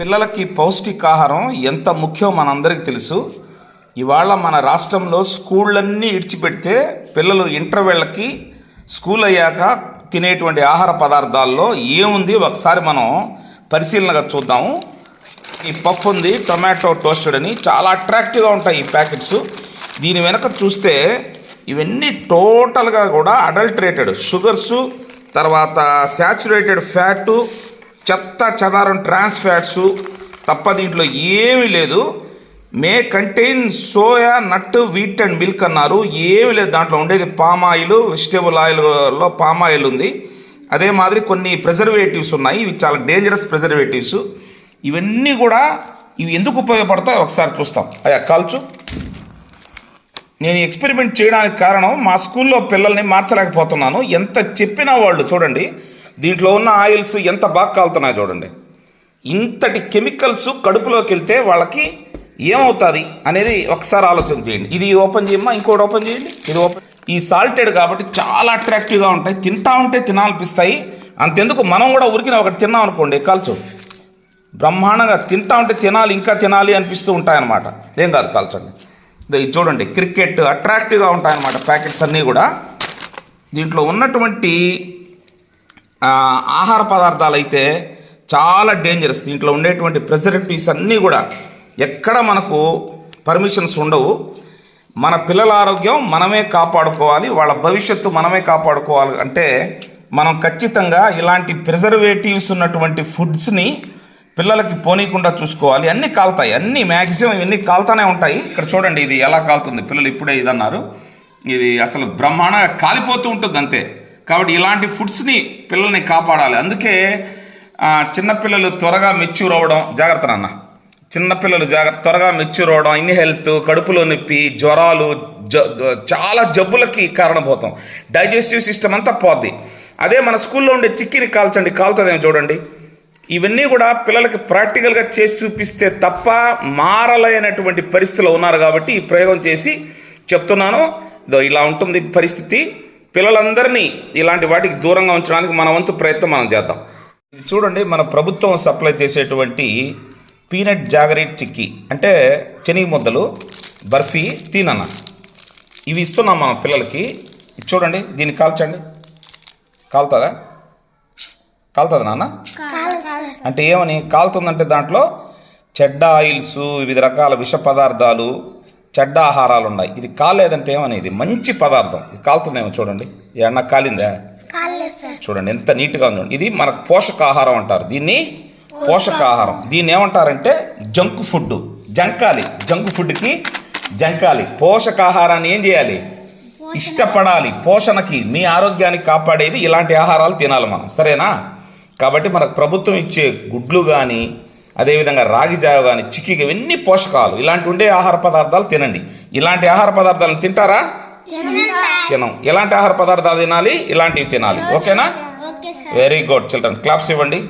పిల్లలకి పౌష్టికాహారం ఎంత ముఖ్యం మనందరికీ తెలుసు. ఇవాళ మన రాష్ట్రంలో స్కూళ్ళన్నీ ఇడిచిపెడితే పిల్లలు ఇంటర్వెళ్ళకి స్కూల్ అయ్యాక తినేటువంటి ఆహార పదార్థాల్లో ఏముంది ఒకసారి మనం పరిశీలనగా చూద్దాము ఈ పఫ్ ఉంది టొమాటో టోస్టెడ్ అని చాలా అట్రాక్టివ్గా ఉంటాయి ఈ ప్యాకెట్స్. దీని వెనక చూస్తే ఇవన్నీ టోటల్గా కూడా అడల్టరేటెడ్. షుగర్సు తర్వాత శాచురేటెడ్ ఫ్యాటు చెత్త చెదారం ట్రాన్స్ ఫ్యాట్స్ తప్ప దీంట్లో ఏమీ లేదు. May contain soya nut wheat and milk అన్నారు. ఏమీ లేదు దాంట్లో. ఉండేది పామ్ ఆయిల్ వెజిటేబుల్ ఆయిల్లో పామ్ ఆయిల్ ఉంది. అదే మాదిరి కొన్ని ప్రిజర్వేటివ్స్ ఉన్నాయి. ఇవి చాలా డేంజరస్ ప్రిజర్వేటివ్స్. ఇవన్నీ కూడా ఇవి ఎందుకు ఉపయోగపడతాయో ఒకసారి చూస్తాం. అయ్యా కాల్చు. నేను ఎక్స్పెరిమెంట్ చేయడానికి కారణం మా స్కూల్లో పిల్లల్ని మార్చలేకపోతున్నాను. ఎంత చెప్పినా వాళ్ళు చూడండి. దీంట్లో ఉన్న ఆయిల్స్ ఎంత బాగా కాలుతున్నాయో చూడండి. ఇంతటి కెమికల్స్ కడుపులోకి వెళ్తే వాళ్ళకి ఏమవుతుంది అనేది ఒకసారి ఆలోచన చేయండి. ఇది ఓపెన్ చేయమ్మా ఇంకోటి ఓపెన్ చేయండి. ఇది ఓపెన్ ఈ సాల్టెడ్ కాబట్టి చాలా అట్రాక్టివ్గా ఉంటాయి. తింటా ఉంటే తినాలనిపిస్తాయి. అంతెందుకు మనం కూడా ఉరికిన ఒకటి తిన్నాం అనుకోండి కాల్చు. బ్రహ్మాండంగా తింటా ఉంటే తినాలి ఇంకా తినాలి అనిపిస్తూ ఉంటాయన్నమాట. ఏం కాదు కాల్చండి. ఇది చూడండి క్రికెట్ అట్రాక్టివ్గా ఉంటాయన్నమాట ప్యాకెట్స్ అన్నీ కూడా. దీంట్లో ఉన్నటువంటి ఆహార పదార్థాలు అయితే చాలా డేంజరస్ దీంట్లో ఉండేటువంటి ప్రిజర్వేటివ్స్ అన్నీ కూడా ఎక్కడ మనకు పర్మిషన్స్ ఉండవు. మన పిల్లల ఆరోగ్యం మనమే కాపాడుకోవాలి వాళ్ళ భవిష్యత్తు మనమే కాపాడుకోవాలి అంటే మనం ఖచ్చితంగా ఇలాంటి ప్రిజర్వేటివ్స్ ఉన్నటువంటి ఫుడ్స్ని పిల్లలకి పోనీయకుండా చూసుకోవాలి. అన్నీ కాలుతాయి అన్నీ మ్యాక్సిమం ఇవన్నీ కాలుతానే ఉంటాయి. ఇక్కడ చూడండి ఇది ఎలా కాలుతుంది. పిల్లలు ఇప్పుడే ఇదన్నారు. ఇది అసలు బ్రహ్మాండంగా కాలిపోతూ ఉంటుంది అంతే. కాబట్టి ఇలాంటి ఫుడ్స్ని పిల్లల్ని కాపాడాలి. అందుకే చిన్నపిల్లలు త్వరగా మెచ్యూర్ అవ్వడం జాగ్రత్త నాన్న. చిన్నపిల్లలు జాగ్రత్త త్వరగా మెచ్యూర్ అవ్వడం ఇన్ హెల్త్ కడుపులో నొప్పి జ్వరాలు జ చాలా జబ్బులకి కారణభూతం. డైజెస్టివ్ సిస్టమ్ అంతా పోద్ది. అదే మన స్కూల్లో ఉండే చిక్కిని కాల్చండి కాలుతుందేమో చూడండి. ఇవన్నీ కూడా పిల్లలకి ప్రాక్టికల్గా చేసి చూపిస్తే తప్ప మారలేనటువంటి పరిస్థితిలో ఉన్నారు కాబట్టి ఈ ప్రయోగం చేసి చెప్తున్నాను. ఇదో ఇలా ఉంటుంది పరిస్థితి. పిల్లలందరినీ ఇలాంటి వాటికి దూరంగా ఉంచడానికి మన వంతు ప్రయత్నం మనం చేద్దాం. ఇది చూడండి మన ప్రభుత్వం సప్లై చేసేటువంటి పీనట్ జాగరేట్ చిక్కీ అంటే శనగ ముద్దలు బర్ఫీ తీనన్న. ఇవి ఇస్తున్నాం మన పిల్లలకి. చూడండి దీన్ని కాల్చండి. కాలుతుందా? కాలుతుంది నాన్న? అంటే ఏమని? కాలుతుందంటే దాంట్లో చెడ్డ ఆయిల్స్ వివిధ రకాల విష పదార్థాలు చెడ్డ ఆహారాలు ఉన్నాయి ఇది కాలేదంటే ఏమనేది? మంచి పదార్థం. ఇది కాలుతుందేమో చూడండి. ఏమన్నా కాలిందా? చూడండి ఎంత నీట్గా ఉంది ఇది మనకు పోషకాహారం అంటారు. దీన్ని పోషకాహారం. దీన్ని ఏమంటారంటే జంక్ ఫుడ్. జంకాలి. జంక్ ఫుడ్కి జంకాలి. పోషకాహారాన్ని ఏం చేయాలి? ఇష్టపడాలి. పోషణకి మీ ఆరోగ్యాన్ని కాపాడేది ఇలాంటి ఆహారాలు తినాలి మనం. సరేనా? కాబట్టి మనకు ప్రభుత్వం ఇచ్చే గుడ్లు కానీ అదేవిధంగా రాగి జావ కానీ చిక్కి ఇవన్నీ పోషకాలు. ఇలాంటి ఉండే ఆహార పదార్థాలు తినండి. ఇలాంటి ఆహార పదార్థాలను తింటారా? తినం. ఎలాంటి ఆహార పదార్థాలు తినాలి? ఇలాంటివి తినాలి. ఓకేనా? వెరీ గుడ్ చిల్డ్రన్ క్లాప్స్ ఇవ్వండి.